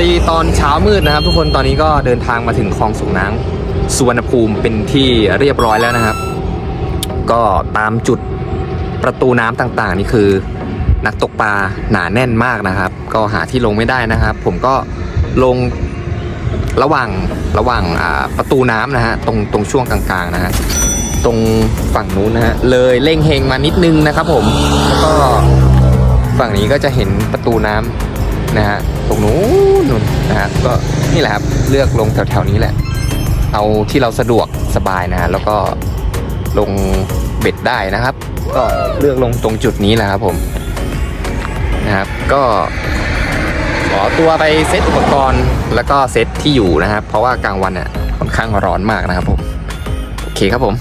วัสดีตอนเช้ามืดนะครับ ทุกคนตอนนี้ก็เดินทางมาถึงคลองส่งน้ำสุวรรณภูมิเป็นที่เรียบร้อยแล้วนะครับ ก็ตามจุดประตูน้ำต่างๆ นี่คือ นักตกปลาหนาแน่นมากนะครับ ก็หาที่ลงไม่ได้นะครับ ผมก็ลงระหว่างระหว่างประตูน้ำนะฮะตรงตรงช่วงกลางๆนะฮะตรงฝั่งนู้นนะฮะเลยเร่งเฮงมานิดนึงนะครับ ผมแล้วก็ฝั่งนี้ก็จะเห็นประตูน้ำ นะฮะตรงนู้นนะฮะก็นี่แหละครับเลือกลงแถวๆนี้แหละ เอาที่เราสะดวกสบายนะฮะแล้วก็ลงเบ็ดได้นะครับ ก็เลือกลงตรงจุดนี้แหละครับผมนะครับก็ขอตัวไปเซตอุปกรณ์แล้วก็เซตที่อยู่นะครับ เพราะว่ากลางวันเนี่ยค่อนข้างร้อนมากนะครับผม โอเคครับผม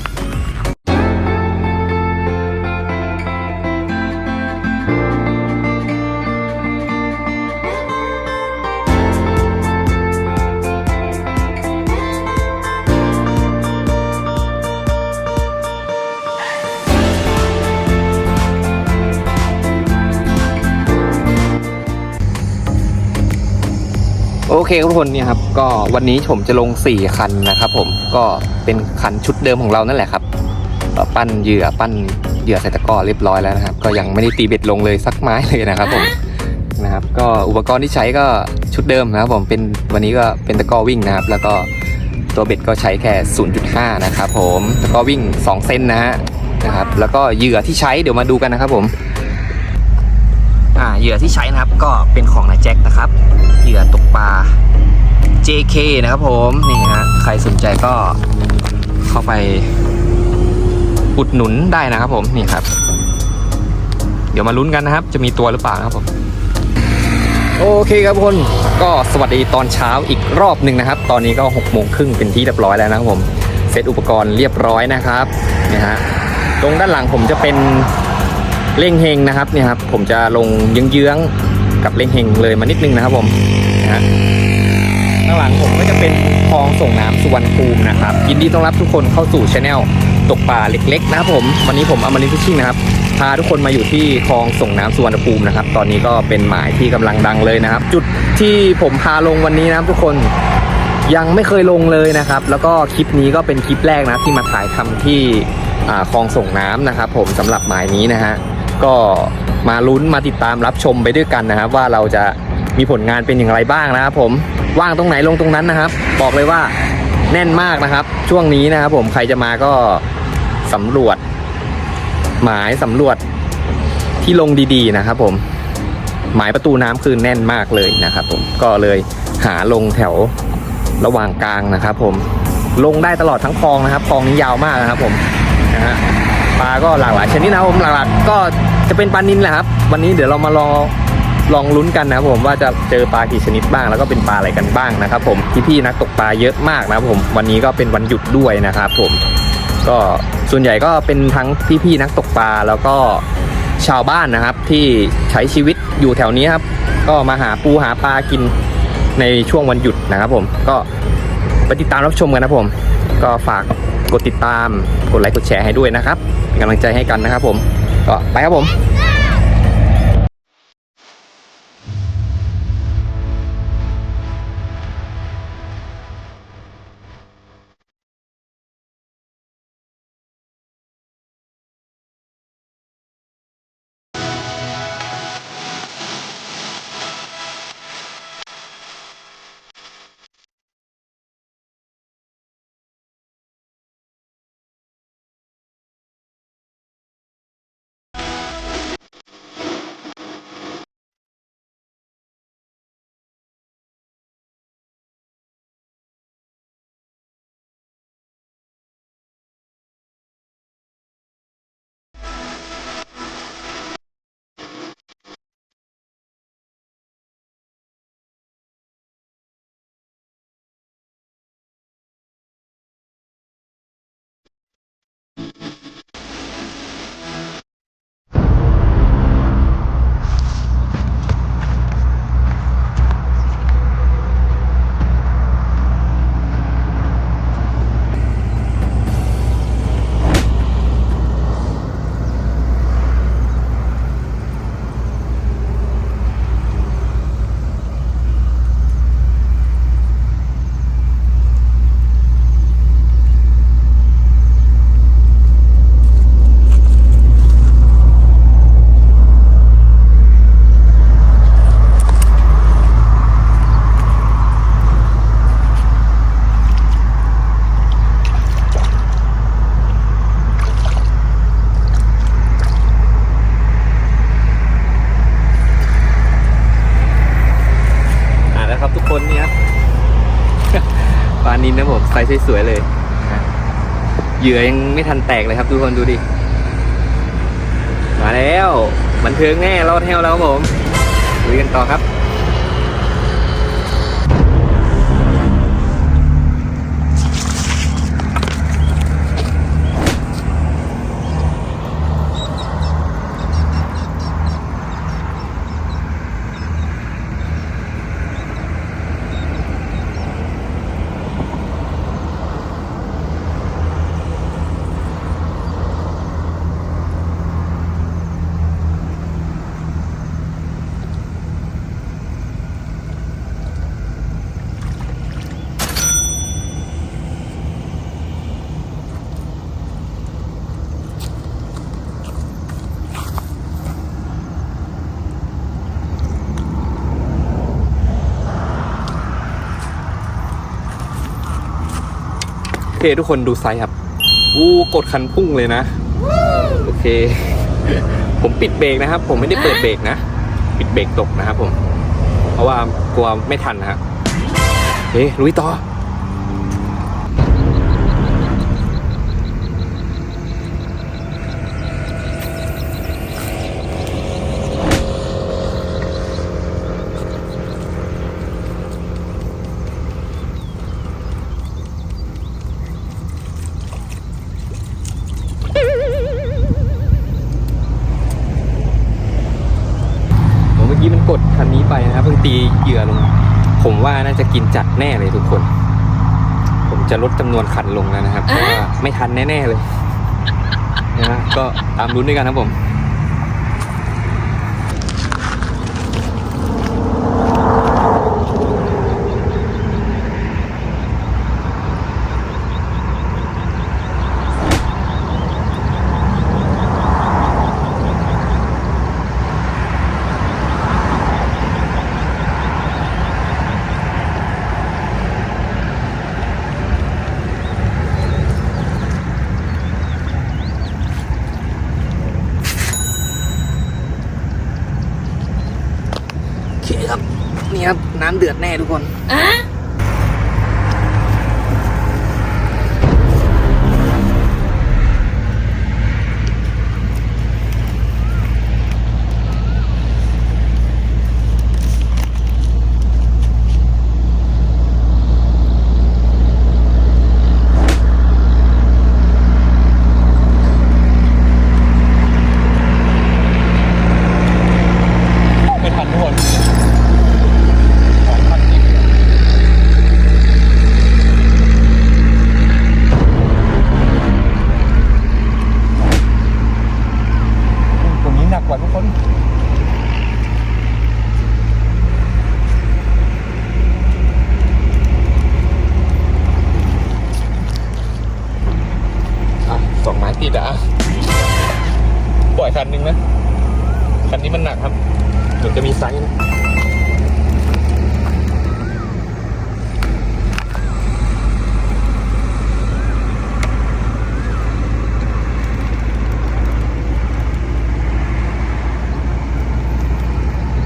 โอเคครับทุกคนเนี่ยครับก็วันนี้ผมจะลง 4 คันนะครับผมก็เป็นคันชุดเดิมของเรานั่นแหละครับก็ปั้นเหยื่อปั้นเหยื่อใส่ตะกร้อเรียบร้อยแล้วนะครับ ก็ยังไม่ได้ตีเบ็ดลงเลยสักไม้เลยนะครับผมนะครับก็อุปกรณ์ที่ใช้ก็ชุดเดิมนะครับผมเป็นวันนี้ก็เป็นตะกร้อวิ่งนะครับ แล้วก็ตัวเบ็ดก็ใช้แค่ 0.5 นะครับผมตะกร้อวิ่ง 2เซนนะฮะนะครับแล้วก็เหยื่อที่ใช้เดี๋ยวมาดูกันนะครับผมอ่าเห ยื่อที่ใช้นะครับ ก็เป็นของนายแจ็คนะครับเหยื่อตกปลา JK นะครับผมนี่ฮะใครสนใจก็เข้าไปอุดหนุนได้นะครับผมนี่ครับ เดี๋ยวมาลุ้นกันนะครับ จะมีตัวหรือเปล่านะครับผมโอเคครับทุกคนก็สวัสดีตอนเช้าอีกรอบหนึ่งนะครับ ตอนนี้ก็6กโมงครึ่งเป็นที่เรียบร้อยแล้วนะครับผมเซตอุปกรณ์เรียบร้อยนะครับนี่ฮะตรงด้านหลังผมจะเป็น เล่งเฮงนะครับเนี่ยครับผมจะลงเยื้องๆกับเล่งเฮงเลยมานิดนึงนะครับผมนะฮะข้างหลังผมก็จะเป็นคลองส่งน้ำสุวรรณภูมินะครับ ยินดีต้อนรับทุกคนเข้าสู่ช anel ตกปลาเล็กๆนะครับผมวันนี้ผมอมรินฟิชชิ่งนะครับพาทุกคนมาอยู่ที่คลองส่งน้ำสุวรรณภูมินะครับ ตอนนี้ก็เป็นหมายที่กำลังดังเลยนะครับ จุดที่ผมพาลงวันนี้นะครับทุกคนยังไม่เคยลงเลยนะครับ แล้วก็คลิปนี้ก็เป็นคลิปแรกนะที่มาถ่ายทำที่คลองส่งน้ำนะครับ ผมสำหรับหมายนี้นะฮะ ก็มาลุ้นมาติดตามรับชมไปด้วยกันนะครับ ว่าเราจะมีผลงานเป็นอย่างไรบ้างนะครับ ผมว่างตรงไหนลงตรงนั้นนะครับ บอกเลยว่าแน่นมากนะครับ ช่วงนี้นะครับ ผมใครจะมาก็สำรวจ หมายสำรวจที่ลงดีๆนะครับ ผมหมายประตูน้ำคือแน่นมากเลยนะครับ ผมก็เลยหาลงแถวระหว่างกลางนะครับ ผมลงได้ตลอดทั้งคลองนะครับคลองนี้ยาวมากนะครับ ผมนะฮะาก็หลากหลายชนิดนะครับผมหลักๆก็จะเป็นปลานิลแหละครับ วันนี้เดี๋ยวเรามารอลองลุ้นกันนะครับผมว่าจะเจอปลากี่ชนิดบ้างแล้วก็เป็นปลาอะไรกันบ้างนะครับ ผมพี่ๆนักตกปลาเยอะมากนะครับผมวันนี้ก็เป็นวันหยุดด้วยนะครับผมก็ส่วนใหญ่ก็เป็นทั้งพี่ๆนักตกปลาแล้วก็ชาวบ้านนะครับ ที่ใช้ชีวิตอยู่แถวนี้ครับ ก็มาหาปูหาปลากินในช่วงวันหยุดนะครับ ผมก็ไปติดตามรับชมกันนะผม ก็ฝาก กดติดตาม กดไลค์กดแชร์ให้ด้วยนะครับเป็นกำลังใจให้กันนะครับผมก็ไปครับผม นินนะผมไซส์สวยๆเลยเหยื่อยังไม่ทันแตกเลยครับทุกคนดูดิ มาแล้ว บันเทิงแน่รอดแถวแล้วครับผมลุยกันต่อครับ ทุกคนดูไซส์ครับอู้กดคันพุ่งเลยนะ โอเค ผมปิดเบรกนะครับ ผมไม่ได้เปิดเบรกนะ ปิดเบรกตกนะครับผม เพราะว่ากลัวไม่ทันนะครับเฮ้ลุยต่อ กดคันนี้ไปนะครับเพิ่งตีเหยื่อลง ผมว่าน่าจะกินจัดแน่เลยทุกคน ผมจะลดจำนวนคันลงแล้วนะครับเพราะว่าไม่ทันแน่ๆเลยนะฮะก็ตามรุ้นด้วยกันครับผม โอเคครับ นี่ครับ น้ำเดือดแน่ทุกคน ไม่ทันทุกคนสองพันนิดตรงนี้หนักกว่าทุกคน อะสองไม้ติดอะ ปล่อยคันหนึ่งนะ คันนี้มันหนักครับเหมือนจะมีไซส์นะ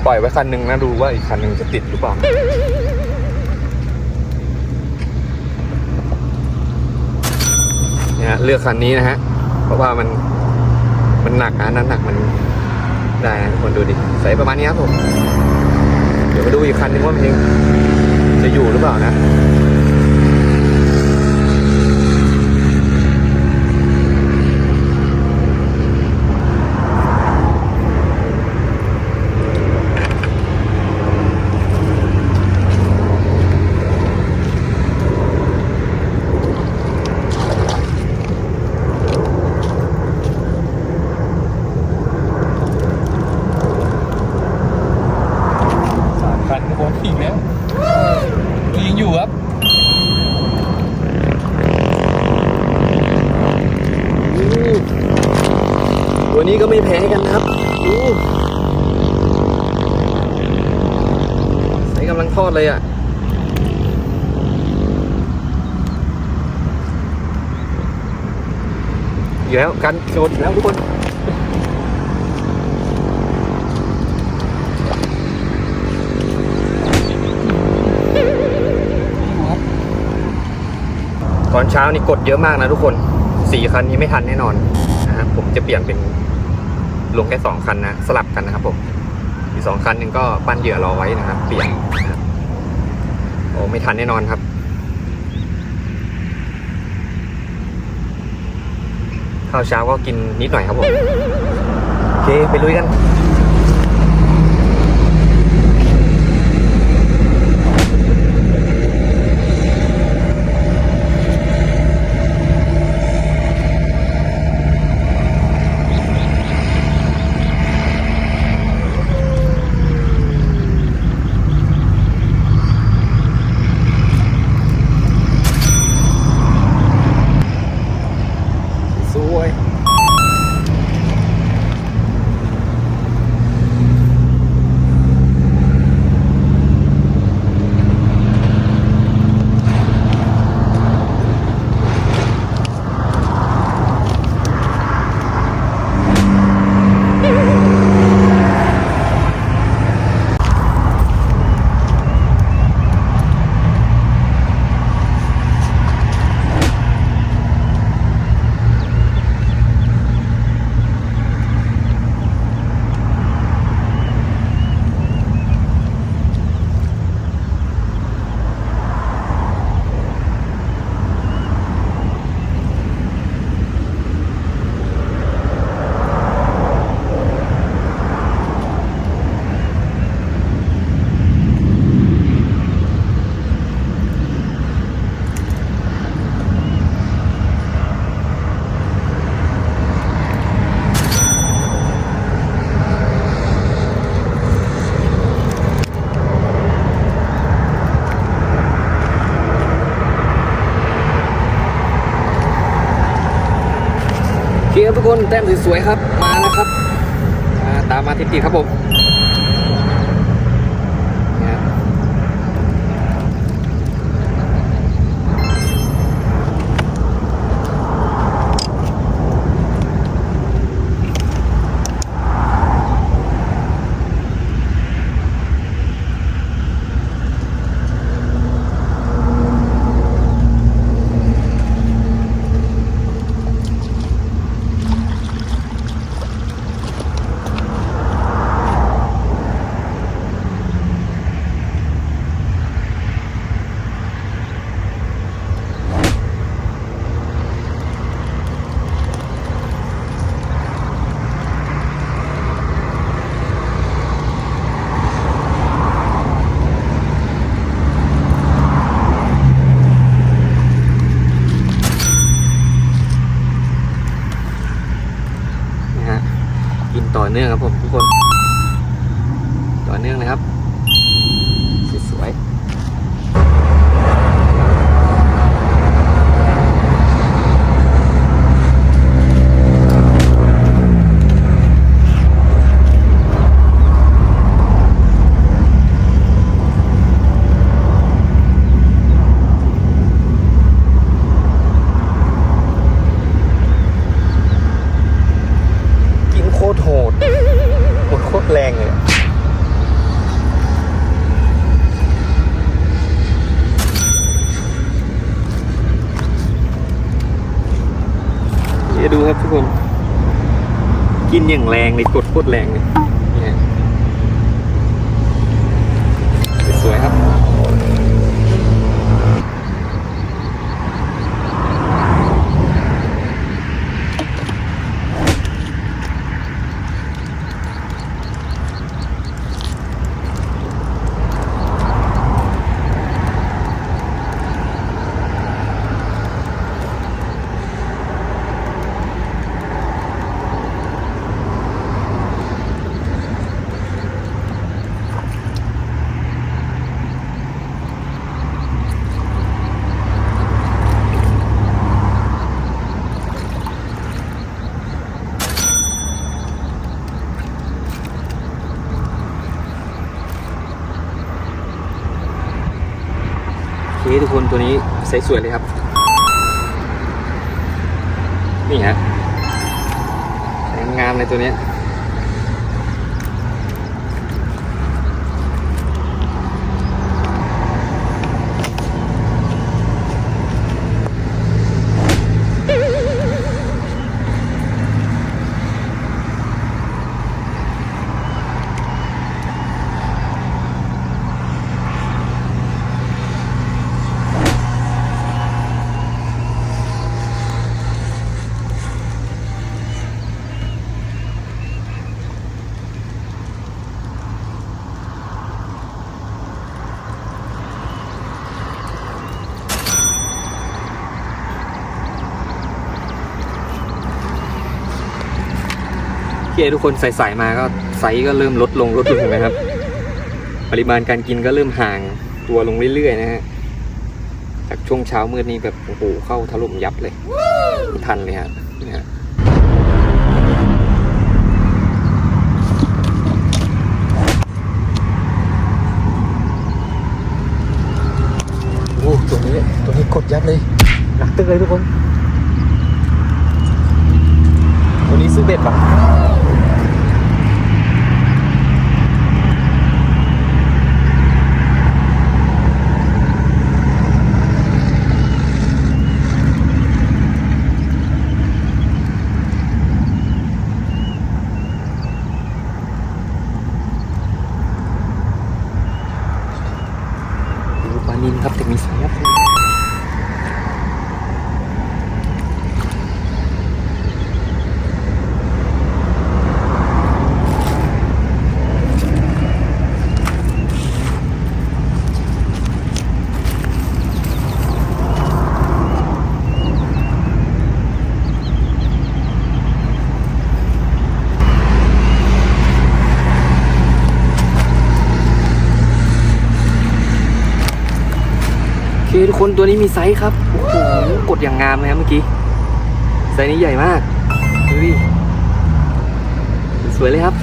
ปล่อยไว้คันหนึ่งนะดูว่าอีกคันหนึ่งจะติดหรือเปล่าเนี่ยเลือกคันนี้นะฮะ เพราะว่ามันมันหนักนะน้ำหนักมัน ได้นะทุกคนดูดิใส่ประมาณนี้ครับผม เดี๋ยวมาดูอีกคันนึงว่ามันยังจะอยู่หรือเปล่านะ สามคันทุกคนอีกแล้วยังอยู่ครับตัวนี้ก็ ไม่แพ้กันนะครับดูใส่กำลังทอดเลยอะอยู่แล้วกันโดนอยู่แล้วทุกคนอนเช้านี่กดเยอะมากนะทุกคนสี่คันนี้ไม่ทันแน่นอนนะครับผมจะเปลี่ยนเป็น ลงแค่สองคันนะ สลับกันนะครับผม อีกสองคันหนึ่งก็ปั้นเหยื่อรอไว้นะครับ เปลี่ยนนะโอ้ไม่ทันแน่นอนครับข้าวเช้าก็กินนิดหน่อยครับผม โอเค ไปลุยกัน สวย โอเครับทุกคนแต้มสวยๆครับมาแล้วครับตามมาติดๆครับผม เนื่องครับผมทุกคน ต่อเนื่องเลยครับ สวยๆกินโคตรโหดหมดโคตรแรงเลยอะ เดี๋ยวดูครับทุกคน กิ นอย่างแรงเลยกดโคตรแรงเลยเนี่ยสวยๆครับ โอเคทุกคนตัวนี้ ใสสวยเลยครับ นี่ฮะงามเลยตัวเนี้ ยทุกคนใส่ๆมาก็ไซส์ก็เริ่มลดลงลดลงนะครับ ปริมาณการกินก็เริ่มห่างตัวลงเรื่อยๆนะฮะจากช่วงเช้ามืดนี้แบบโอ้โหเข้าถล่มยับเลยไม่ทันเลยฮะเนี่ยฮะโอ้ตัวนี้ตัวนี้กดยับเลยหนักตึกเลยทุกคนตัวนี้ซื้อเบ็ดปะดูปลานินครับแต่มีสายครับโอเคทุกคน ตัวนี้มีไซส์ครับโอ้โหกดอย่างงามเลยครับเมื่อกี้ไซส์นี้ใหญ่มากดูดิสวยเลยครับ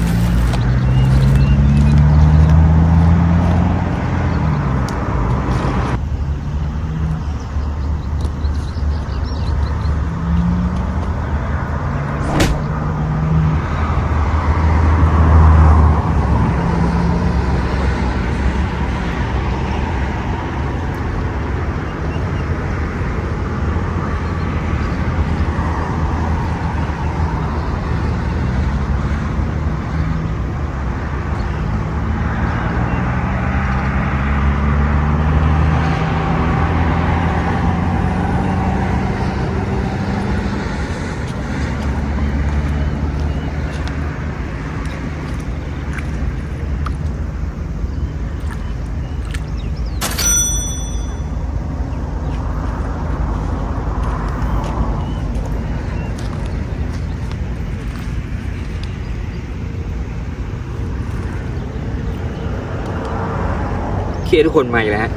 ทุกคนมาอีกแล้วฮะ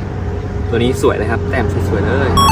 ตัวนี้สวยเลยครับ แต้มสวยๆเลย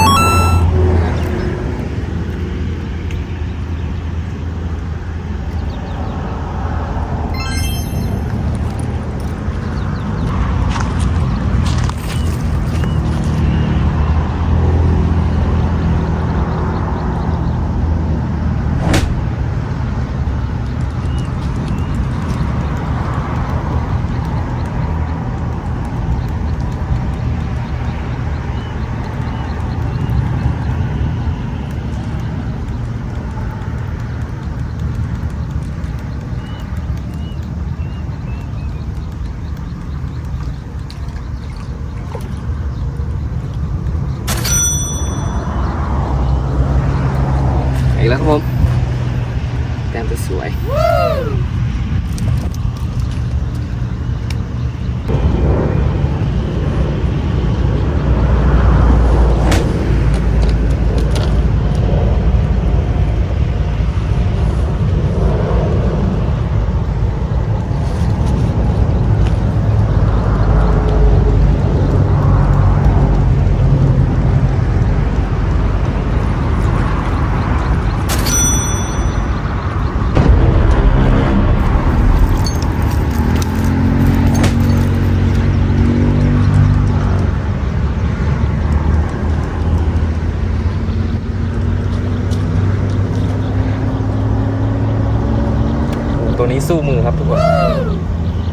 สู้มือครับทุกคน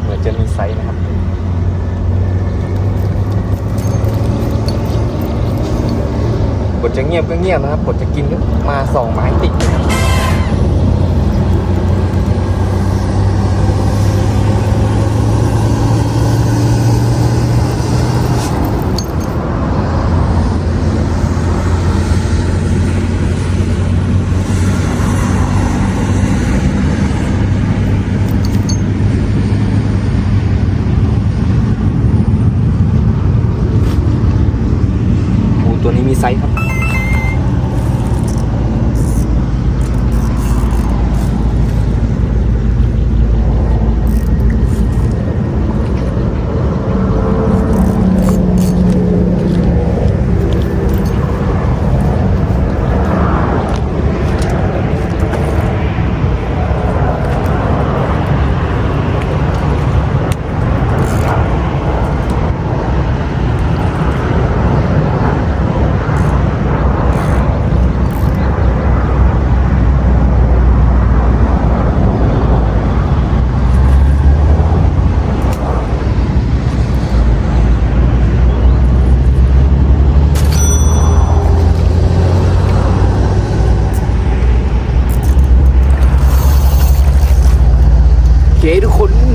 เหมือนจะมีไซส์นะครับบทจะเงียบก็เงียบนะครับบทจะกินก็มาสองไม้ติดเลยครับโอ้ ตัวนี้มีไซส์ครับ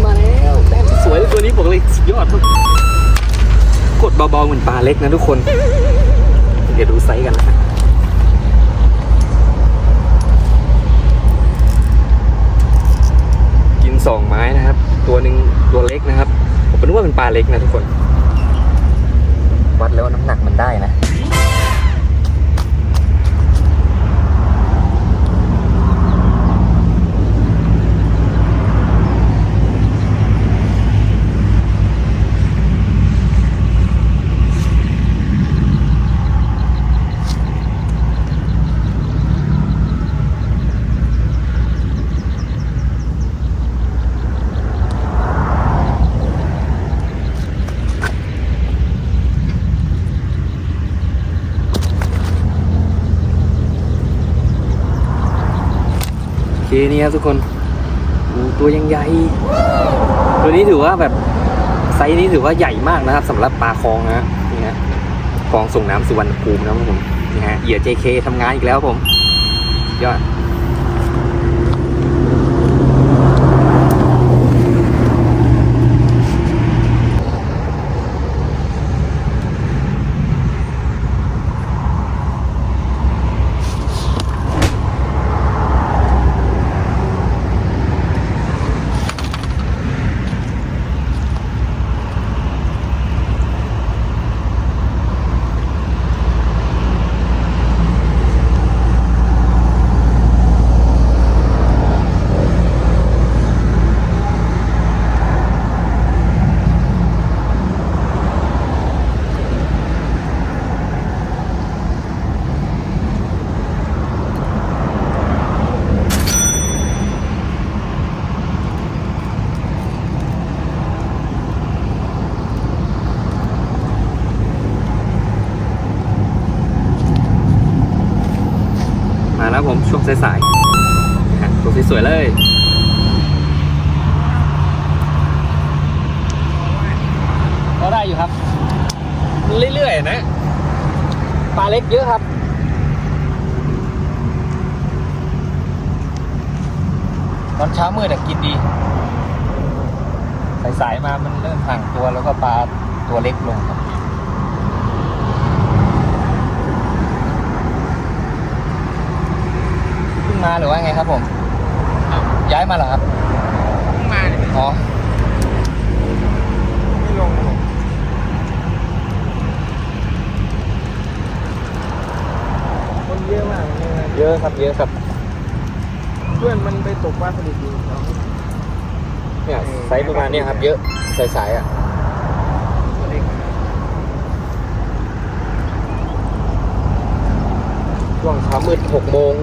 มาแล้วแต้มสวยเลยตัวนี้บอกเลยสุดยอดครับกดเบาๆเหมือนปลาเล็กนะทุกคน เดี๋ยวดูไซส์กันนะฮะกินสองไม้นะครับ ตัวหนึ่งตัวเล็กนะครับ ผมเป็นว่าเป็นปลาเล็กนะทุกคน วัดแล้วน้ำหนักมันได้นะ เคนี่ครับทุกคนตัวยังใหญ่ ตัวนี้ถือว่าแบบไซส์นี้ถือว่าใหญ่มากนะครับสำหรับปลาคลองนะนี่ฮะคลองส่งน้ำสุวรรณภูมินะครับผมนี่ฮะเหยื่อ JK ทำงานอีกแล้วผมยอด มาแล้วผมช่วงสายๆนะฮะตัวสวยๆเลย ก็ได้อยู่ครับ เรื่อยๆนะ ปลาเล็กเยอะครับ ตอนเช้ามืดอะกินดี สายๆมามันเริ่มห่างตัวแล้วก็ปลาตัวเล็กลงครับเพิ่งมาหรือว่าไงครับผม ย้ายมาเหรอครับมาเนี่ยอ๋อไม่ลงคนเยอะมากเลยนะเยอะครับเยอะครับ เพื่อนมันไปตกปลาสลิดอยู่แถวนี้ เนี่ยไซส์ประมาณเนี้ยครับ เยอะสายๆอะตัวเล็กช่วงเช้ามืดหกโมง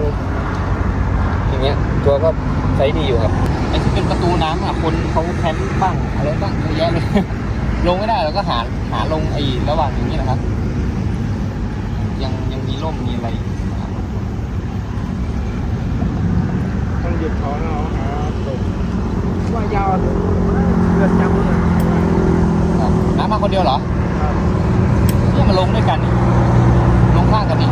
อย่างเงี้ย ตัวก็ไซส์ดีอยู่ครับไอ้ที่เป็นประตูน้ำอะคนเขาแคมป์บ้างอะไรบ้างเยอะแยะเลย ลงไม่ได้เราก็หาหาลงไอ้ระหว่างอย่างนี้นะครับ ยังยังมีร่มมีอะไรอยู่นะครับต้องหยุดเขาเนาะหาตกว่า ยาวถึงเลือดจำเลยครับน้ำมาคนเดียวเหรอครับเนี่ยมาลงด้วยกันนี่ลงข้างกันนี่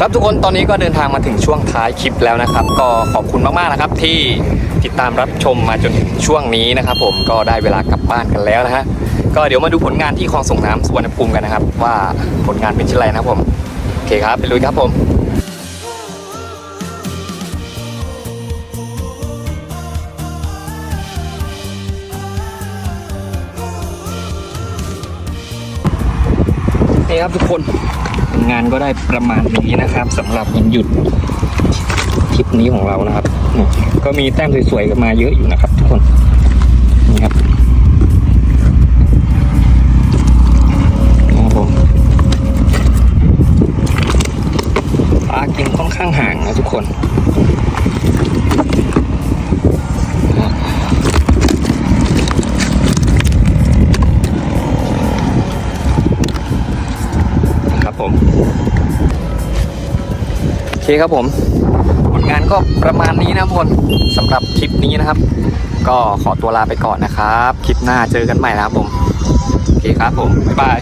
ครับทุกคนตอนนี้ก็เดินทางมาถึงช่วงท้ายคลิปแล้วนะครับ ก็ขอบคุณมากๆนะครับ ที่ติดตามรับชมมาจนถึงช่วงนี้นะครับ ผมก็ได้เวลากลับบ้านกันแล้วนะฮะก็เดี๋ยวมาดูผลงานที่คลองส่งน้ำสุวรรณภูมิกันนะครับ ว่าผลงานเป็นเช่นไรนะครับผมโอเคครับไปลุยครับผมโอเคครับทุกคน งานก็ได้ประมาณนี้นะครับสำหรับวันหยุดทริปนี้ของเรานะครับนี่ก็มีแต้มสวยๆกันมาเยอะอยู่นะครับ ทุกคนนี่ครับนะครับผมปลากินค่อนข้างห่างนะทุกคน เคครับผมผลงานก็ประมาณนี้นะครับทุกคนสำหรับคลิปนี้นะครับ ก็ขอตัวลาไปก่อนนะครับ คลิปหน้าเจอกันใหม่นะครับผม โอเคครับผม บ๊ายบาย